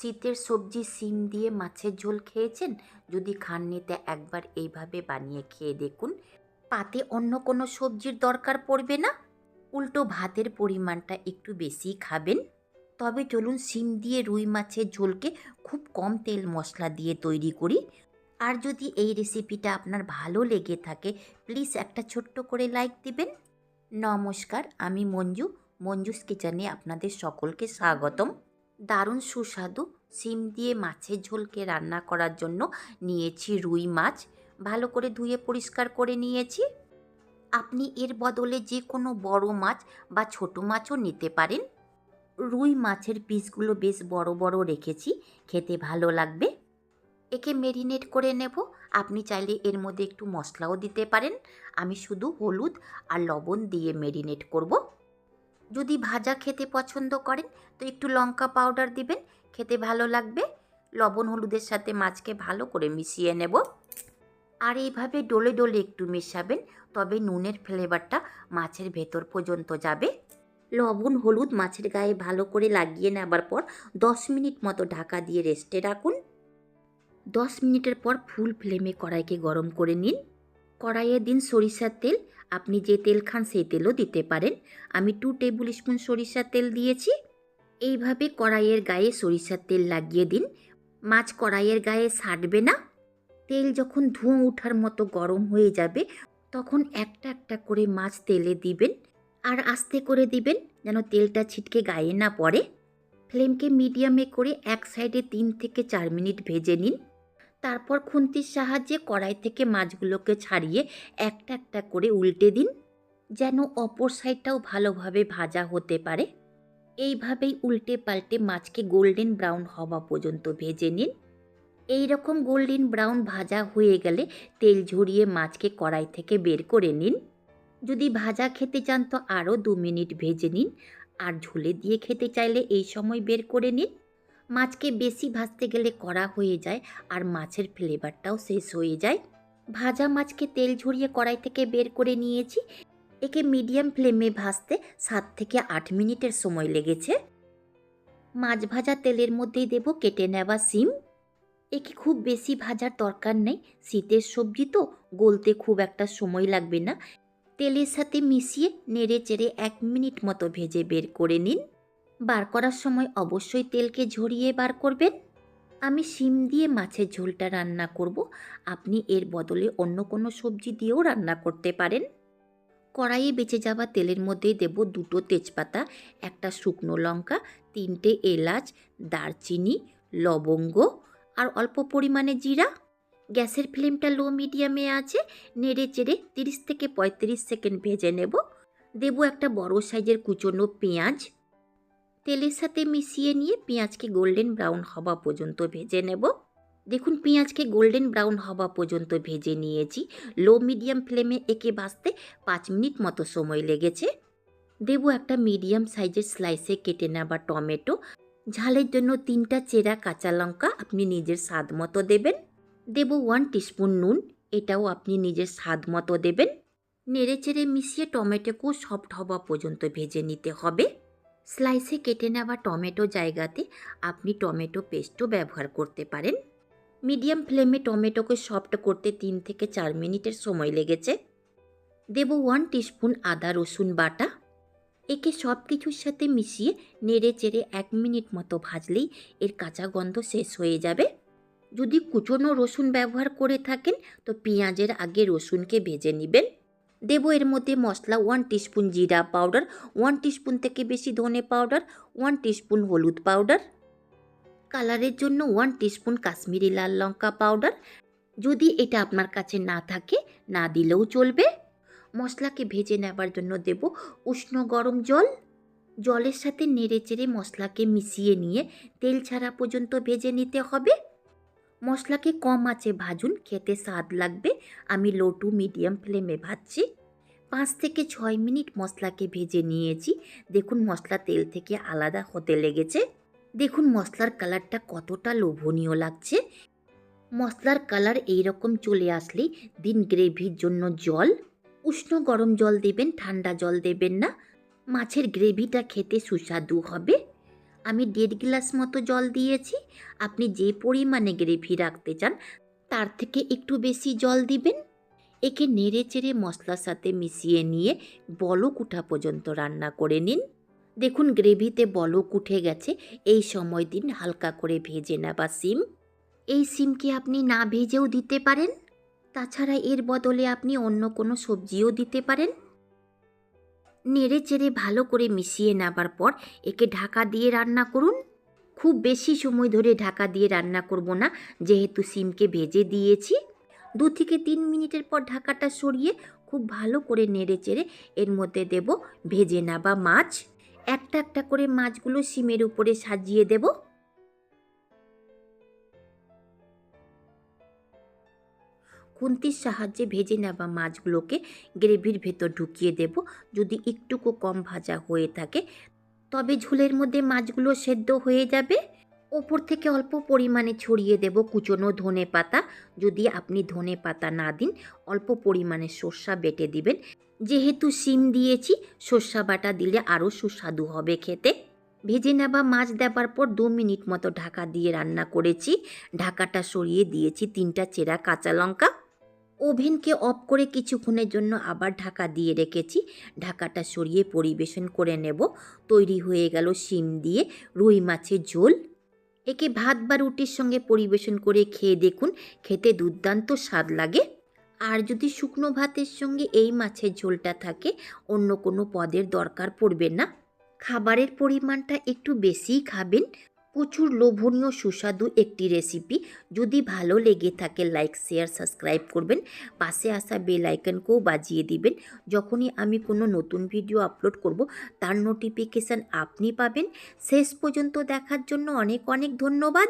শীতের সবজি সিম দিয়ে মাছের ঝোল খেয়েছেন? যদি খাননি একবার এইভাবে বানিয়ে খেয়ে দেখুন। পাতে অন্য কোনো সবজির দরকার পড়বে না। উল্টো ভাতের পরিমাণটা একটু বেশিই খাবেন। তবে চলুন সিম দিয়ে রুই মাছের ঝোলকে খুব কম তেল মশলা দিয়ে তৈরি করি। আর যদি এই রেসিপিটা আপনার ভালো লেগে থাকে, প্লিজ একটা ছোট্ট করে লাইক দিবেন। নমস্কার, আমি মঞ্জু। মঞ্জুস কিচেনে আপনাদের সকলকে স্বাগতম। দারুণ সুস্বাদু সিম দিয়ে মাছের ঝোলকে রান্না করার জন্য নিয়েছি রুই মাছ। ভালো করে ধুয়ে পরিষ্কার করে নিয়েছি। আপনি এর বদলে যে কোনো বড় মাছ বা ছোট মাছও নিতে পারেন। রুই মাছের পিসগুলো বেশ বড় বড় রেখেছি, খেতে ভালো লাগবে। একে মেরিনেট করে নেব। আপনি চাইলে এর মধ্যে একটু মশলাও দিতে পারেন। আমি শুধু হলুদ আর লবণ দিয়ে মেরিনেট করব। যদি ভাজা খেতে পছন্দ করেন, তো একটু লঙ্কা পাউডার দিবেন, খেতে ভালো লাগবে। লবণ হলুদের সাথে মাছকে ভালো করে মিশিয়ে নেব। আর এইভাবে ডলে ডলে একটু মেশাবেন, তবে নুনের ফ্লেভারটা মাছের ভেতর পর্যন্ত যাবে। লবণ হলুদ মাছের গায়ে ভালো করে লাগিয়ে নেবার পর দশ মিনিট মতো ঢাকা দিয়ে রেস্টে রাখুন। দশ মিনিটের পর ফুল ফ্লেমে কড়াইকে গরম করে নিন। কড়াইয়ে দিন সরিষার তেল। আপনি যে তেল খান সেই তেলও দিতে পারেন। আমি টু টেবিল স্পুন সরিষার তেল দিয়েছি। এইভাবে কড়াইয়ের গায়ে সরিষার তেল লাগিয়ে দিন। মাছ কড়াইয়ের গায়ে সাটবে না। তেল যখন ধোঁয়া ওঠার মতো গরম হয়ে যাবে, তখন একটা একটা করে মাছ তেলে দিবেন আর আস্তে করে দিবেন যেন তেলটা ছিটকে গায়ে না পড়ে। ফ্লেমকে মিডিয়ামে করে এক সাইডে তিন থেকে চার মিনিট ভেজে নিন। তারপর খুন্তির সাহায্যে কড়াই থেকে মাছগুলোকে ছাড়িয়ে একটা একটা করে উল্টে দিন, যেন অপর সাইডটাও ভালোভাবে ভাজা হতে পারে। এইভাবেই উল্টে পাল্টে মাছকে গোল্ডেন ব্রাউন হওয়া পর্যন্ত ভেজে নিন। এই রকম গোল্ডেন ব্রাউন ভাজা হয়ে গেলে তেল ঝরিয়ে মাছকে কড়াই থেকে বের করে নিন। যদি ভাজা খেতে চান তো আরও দু মিনিট ভেজে নিন, আর ঝোলে দিয়ে খেতে চাইলে এই সময় বের করে নিন। মাছকে বেশি ভাজতে গেলে কড়া হয়ে যায় আর মাছের ফ্লেভারটাও শেষ হয়ে যায়। ভাজা মাছকে তেল ঝরিয়ে কড়াই থেকে বের করে নিয়েছি। একে মিডিয়াম ফ্লেমে ভাজতে সাত থেকে আট মিনিটের সময় লেগেছে। মাছ ভাজা তেলের মধ্যেই দেব কেটে নেওয়া সিম। একে খুব বেশি ভাজার দরকার নেই। শীতের সবজি তো গলতে খুব একটা সময় লাগবে না। তেলের সাথে মিশিয়ে নেড়ে চেড়ে এক মিনিট মতো ভেজে বের করে নিন। বার করার সময় অবশ্যই তেলকে ঝরিয়ে বার করবেন। আমি শিম দিয়ে মাছের ঝোলটা রান্না করব। আপনি এর বদলে অন্য কোনো সবজি দিয়েও রান্না করতে পারেন। কড়াইয়ে বেঁচে যাওয়া তেলের মধ্যে দেব দুটো তেজপাতা, একটা শুকনো লঙ্কা, তিনটে এলাচ, দারচিনি, লবঙ্গ আর অল্প পরিমাণে জিরা। গ্যাসের ফ্লেমটা লো মিডিয়ামে আছে, নেড়ে চেড়ে তিরিশ থেকে পঁয়ত্রিশ সেকেন্ড ভেজে নেব। দেব একটা বড় সাইজের কুচনো পেঁয়াজ তেলের সাথে মিশিয়ে নিয়ে পেঁয়াজকে গোল্ডেন ব্রাউন হওয়া পর্যন্ত ভেজে নেব। দেখুন, পেঁয়াজকে গোল্ডেন ব্রাউন হওয়া পর্যন্ত ভেজে নিয়েছি। লো মিডিয়াম ফ্লেমে একে ভাজতে পাঁচ মিনিট মতো সময় লেগেছে। দেব একটা মিডিয়াম সাইজের স্লাইসে কেটে নেওয়া টমেটো। ঝালের জন্য তিনটা চেরা কাঁচা লঙ্কা আপনি নিজের স্বাদ মতো দেবেন। দেব ওয়ান টিস্পুন নুন, এটাও আপনি নিজের স্বাদ মতো দেবেন। নেড়ে চেড়ে মিশিয়ে টমেটোকেও সফট হওয়া পর্যন্ত ভেজে নিতে হবে। স্লাইসে কেটে নেওয়া টমেটো জায়গাতে আপনি টমেটো পেস্টও ব্যবহার করতে পারেন। মিডিয়াম ফ্লেমে টমেটোকে সফট করতে তিন থেকে চার মিনিটের সময় লেগেছে। দেব ওয়ান টিস্পুন আদা রসুন বাটা। একে সব কিছুর সাথে মিশিয়ে নেড়ে চেড়ে এক মিনিট মতো ভাজলেই এর কাঁচা গন্ধ শেষ হয়ে যাবে। যদি কুচনো রসুন ব্যবহার করে থাকেন, তো পেঁয়াজের আগে রসুনকে ভেজে নেবেন। দেবো এর মধ্যে মশলা ওয়ান টিস্পুন জিরা পাউডার ওয়ান টিস্পুন থেকে বেশি ধনে পাউডার ওয়ান টিস্পুন হলুদ পাউডার কালারের জন্য ওয়ান টিস্পুন কাশ্মীরি লাল লঙ্কা পাউডার যদি এটা আপনার কাছে না থাকে, না দিলেও চলবে। মশলাকে ভেজে নেবার জন্য দেব উষ্ণ গরম জল। জলের সাথে নেড়ে চেড়ে মশলাকে মিশিয়ে নিয়ে তেল ছাড়া পর্যন্ত ভেজে নিতে হবে। মশলাকে কম আঁচে ভাজুন, খেতে স্বাদ লাগবে। আমি লো টু মিডিয়াম ফ্লেমে ভাজছি। পাঁচ থেকে ছয় মিনিট মশলাকে ভেজে নিয়েছি। দেখুন মশলা তেল থেকে আলাদা হতে লেগেছে। দেখুন মশলার কালারটা কতটা লোভনীয় লাগছে। মশলার কালার এই রকম চলে আসলেই দিন গ্রেভির জন্য জল। উষ্ণ গরম জল দেবেন, ঠান্ডা জল দেবেন না। মাছের গ্রেভিটা খেতে সুস্বাদু হবে। আমি দেড় গ্লাস মতো জল দিয়েছি। আপনি যে পরিমাণে গ্রেভি রাখতে চান, তার থেকে একটু বেশি জল দিবেন। একে নেড়ে চেড়ে মশলার সাথে মিশিয়ে নিয়ে বলক উঠা পর্যন্ত রান্না করে নিন। দেখুন গ্রেভিতে বলক উঠে গেছে। এই সময় দিন হালকা করে ভেজে নেওয়া সিম। এই সিমকে আপনি না ভেজেও দিতে পারেন। তাছাড়া এর বদলে আপনি অন্য কোনো সবজিও দিতে পারেন। নেড়ে চেড়ে ভালো করে মিশিয়ে নেবার পর একে ঢাকা দিয়ে রান্না করুন। খুব বেশি সময় ধরে ঢাকা দিয়ে রান্না করব না, যেহেতু সিমকে ভেজে দিয়েছি। দু থেকে তিন মিনিটের পর ঢাকাটা সরিয়ে খুব ভালো করে নেড়ে চেড়ে এর মধ্যে দেব ভেজে নেবা মাছ। একটা একটা করে মাছগুলো সিমের উপরে সাজিয়ে দেব। খুন্তির সাহায্যে ভেজে নেওয়া মাছগুলোকে গ্রেভির ভেতর ঢুকিয়ে দেব। যদি একটুকু কম ভাজা হয়ে থাকে, তবে ঝোলের মধ্যে মাছগুলো সেদ্ধ হয়ে যাবে। ওপর থেকে অল্প পরিমাণে ছড়িয়ে দেব কুচনো ধনে পাতা। যদি আপনি ধনে পাতা না দিন, অল্প পরিমাণে সর্ষা বেটে দিবেন। যেহেতু সিম দিয়েছি, সর্ষা বাটা দিলে আরও সুস্বাদু হবে খেতে। ভেজে নেওয়া মাছ দেবার পর দু মিনিট মতো ঢাকা দিয়ে রান্না করেছি। ঢাকাটা সরিয়ে দিয়েছি তিনটা চেরা কাঁচা লঙ্কা। ওভেনকে অফ করে কিছুক্ষণের জন্য আবার ঢাকা দিয়ে রেখেছি। ঢাকাটা সরিয়ে পরিবেশন করে নেব। তৈরি হয়ে গেল শিম দিয়ে রুই মাছের ঝোল। একে ভাত বা রুটির সঙ্গে পরিবেশন করে খেয়ে দেখুন, খেতে দুর্দান্ত স্বাদ লাগে। আর যদি শুকনো ভাতের সঙ্গে এই মাছের ঝোলটা থাকে, অন্য কোনো পদের দরকার পড়বে না। খাবারের পরিমাণটা একটু বেশিই খাবেন। প্রচুর লোভনীয় সুস্বাদু একটি রেসিপি যদি ভালো লেগে থাকে লাইক শেয়ার সাবস্ক্রাইব করবেন। পাশে আসা বেল আইকনকেও বাজিয়ে দিবেন। যখনই আমি কোনো নতুন ভিডিও আপলোড করব, তার নোটিফিকেশান আপনি পাবেন। শেষ পর্যন্ত দেখার জন্য অনেক অনেক ধন্যবাদ।